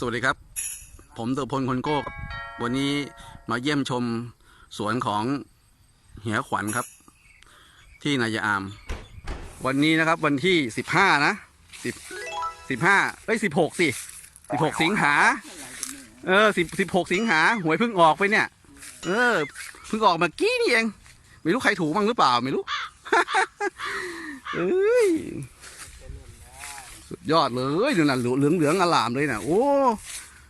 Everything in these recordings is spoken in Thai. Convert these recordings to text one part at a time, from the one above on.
สวัสดีครับ ผมตุพลคนโก้ครับวันนี้มาเยี่ยมชมสวนของเหียขวัญครับ ที่นายอาม วันนี้นะครับวันที่สิบห้านะสิบสิบห้าเอ้ยสิบหกสิสิบหกสิงหา เออสิบสิบหกสิงหาหวยเพิ่งออกไปเนี่ย เออเพิ่งออกเมากี้นี่เอง ไม่รู้ใครถูกบ้างหรือเปล่าไม่รู้ เอ้ย ยอดเลยดูนั่นเหลืองเหลืองๆอลามเลยนะโอ้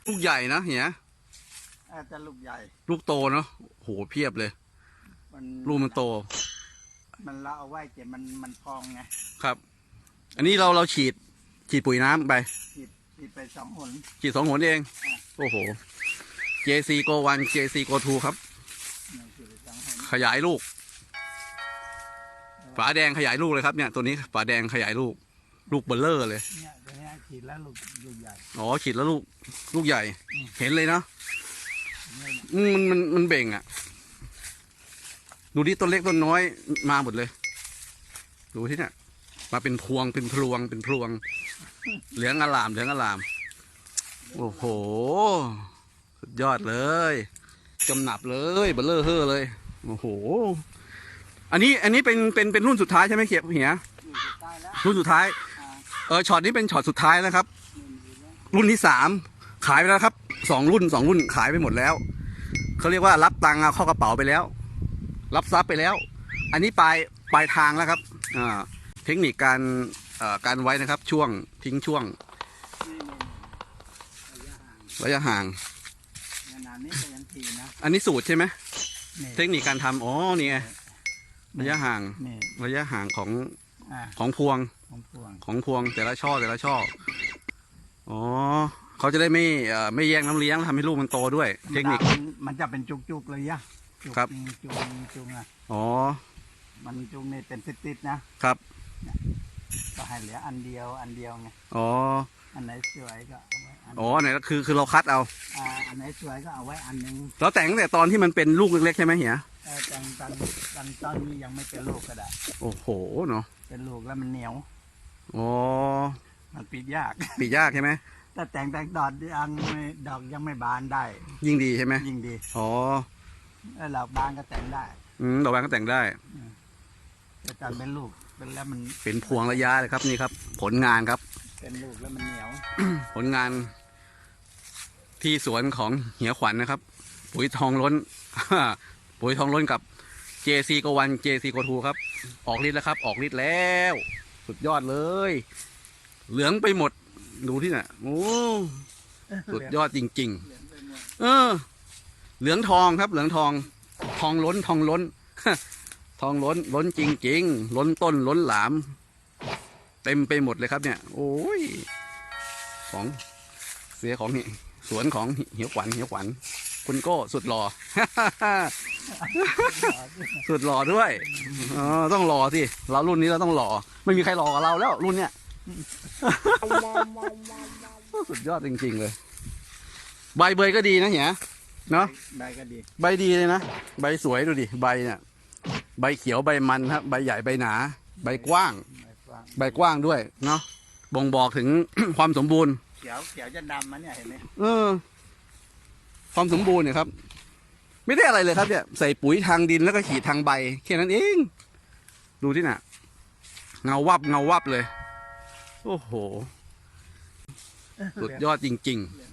ลูกใหญ่นะเหียอาจจะลูกใหญ่ ลูกโตเนาะโหเพียบเลยมันลูกมันโต มันละเอาไว้เก็บมันมันพองไงครับ อันนี้เราเราฉีด ฉีดปุ๋ยน้ำไป ฉีดฉีดไปสองหนฉีดสองหนเอง โอ้โห JC Go 1 JC Go 2ครับเนี่ยฉีดไปสองหนขยายลูก ฝาแดงขยายลูกเลยครับเนี่ย ตัวนี้ฝาแดงขยายลูก ลูกเบลเลอร์เลย เนี่ยตัวเนี้ยฉีดแล้วลูกลูกใหญ่ อ๋อฉีดแล้วลูกลูกใหญ่ อืม เห็นเลยเนาะเนี่ยอืมมันมันมันเบ่งอะดูที่ต้นเล็กต้นน้อยมาหมดเลย ดูที่เนี่ยมาเป็นพวงเป็นพลวงเป็นพลวง เหลืองอลามเหลืองอลาม โอ้โห สุดยอดเลยจำหนับเลยเบลเลอร์เฮอเลย โอ้โห อันนี้อันนี้เป็นเป็นเป็นรุ่นสุดท้ายใช่ไหมเขียบเหียอยู่สุดท้ายแล้วรุ่นสุดท้ายอ่า เออช็อตนี้เป็นช็อตสุดท้ายแล้วครับนี่มีแล้วรุ่นที่สามขายไปแล้วครับสองรุ่นสองรุ่นขายไปหมดแล้วเขาเรียกว่ารับตังค์เอาเข้ากระเป๋าไปแล้ว รับทรัพย์ไปแล้ว อันนี้ปลายปลายทางแล้วครับอ่าเทคนิคการเอ่อการไว้นะครับ ช่วงทิ้งช่วงนี่นี่ระยะห่างระยะห่างขนาดนี้ก็ยังทีนะอันนี้สูตรใช่ไหมนี่เทคนิคการทำอ๋อนี่ไงระยะห่างนี่ระยะห่างของ อ่าของพวงของพวงของพวงแต่ละช่อแต่ละช่ออ๋อเขาจะได้ไม่เอ่อไม่แย่งน้ำเลี้ยงทำให้ลูกมันโตด้วย เทคนิค มันมันจะเป็นจุกๆเลยยะจุกครับจุกจุกอะอ๋อมันจุกนี่เป็นติดๆนะครับก็ให้เหลืออันเดียวอันเดียวไงอ๋ออันไหนสวยก็เอาไว้ อันอ๋อไหนก็คือคือเราคัดเอาอ่าอันไหนสวยก็เอาไว้อันหนึงเราแต่งตั้งแต่ตอนที่มันเป็นลูกเล็กๆใช่ไหมเหียเออตังตังตังตอนนี้ยังไม่เป็นลูกก็ได้ โอ้โหเนาะเป็นลูกแล้วมันเหนียว อ๋อมันปิดยาก ปีกยากใช่ไหมแต่แต่งแต่งดอกยังไม่ดอกยังไม่บานได้ ยิ่งดีใช่ไหมยิ่งดีอ๋อเออเราบานก็แต่งได้ อืมดอกแบงก็แต่งได้ แต่ตอนเป็นลูกเป็นแล้วมันเป็นพวงระยะเลยครับนี่ครับ ผลงานครับเป็นลูกแล้วมันเหนียว ผลงาน ที่สวนของเหียขวัญนะครับ ปุ๋ยทองล้น ปุ๋ยทองล้นกับ JC กวัน JC กทูครับ ออกฤทธิ์แล้วครับ ออกฤทธิ์แล้ว สุดยอดเลย เหลืองไปหมด ดูที่น่ะโอ้สุดยอดจริงเหลืองไปหมดๆเออ เหลืองทองครับ เหลืองทอง ทองล้น ทองล้น ทองล้น ล้นจริง ๆ ล้นต้น ล้นหลาม เต็มไปหมดเลยครับเนี่ย โอ้ย ของเสียของเหี่ สวนของเหี่ยวขวัญเหี่ยวขวัญคุณโก้สุดหล่อ สุดหล่อด้วยอ๋อต้องหล่อสิเรารุ่นนี้เราต้องหล่อไม่มีใครหล่อกว่าเราแล้ว รุ่นเนี้ยสุดยอดจริง ๆ เลย ใบเบยก็ดีนะเหียเนาะได้ก็ดี ใบดีเลยนะใบสวยดูดิใบเนี่ยใบเขียวใบมันครับใบใหญ่ใบหนา ใบกว้างไม่กว้างใบกว้างด้วยเนาะบ่งบอกถึงความสมบูรณ์ เขียวเขียวจะดำมันเนี่ยเห็นไหมเออ ความสมบูรณ์เนี่ยครับ ไม่ได้อะไรเลยครับเนี่ยใส่ปุ๋ยทางดินแล้วก็ขีดทางใบแค่นั้นเอง ดูที่น่ะ เงาวับเงาวับเลย โอ้โห สุดยอดจริง ๆ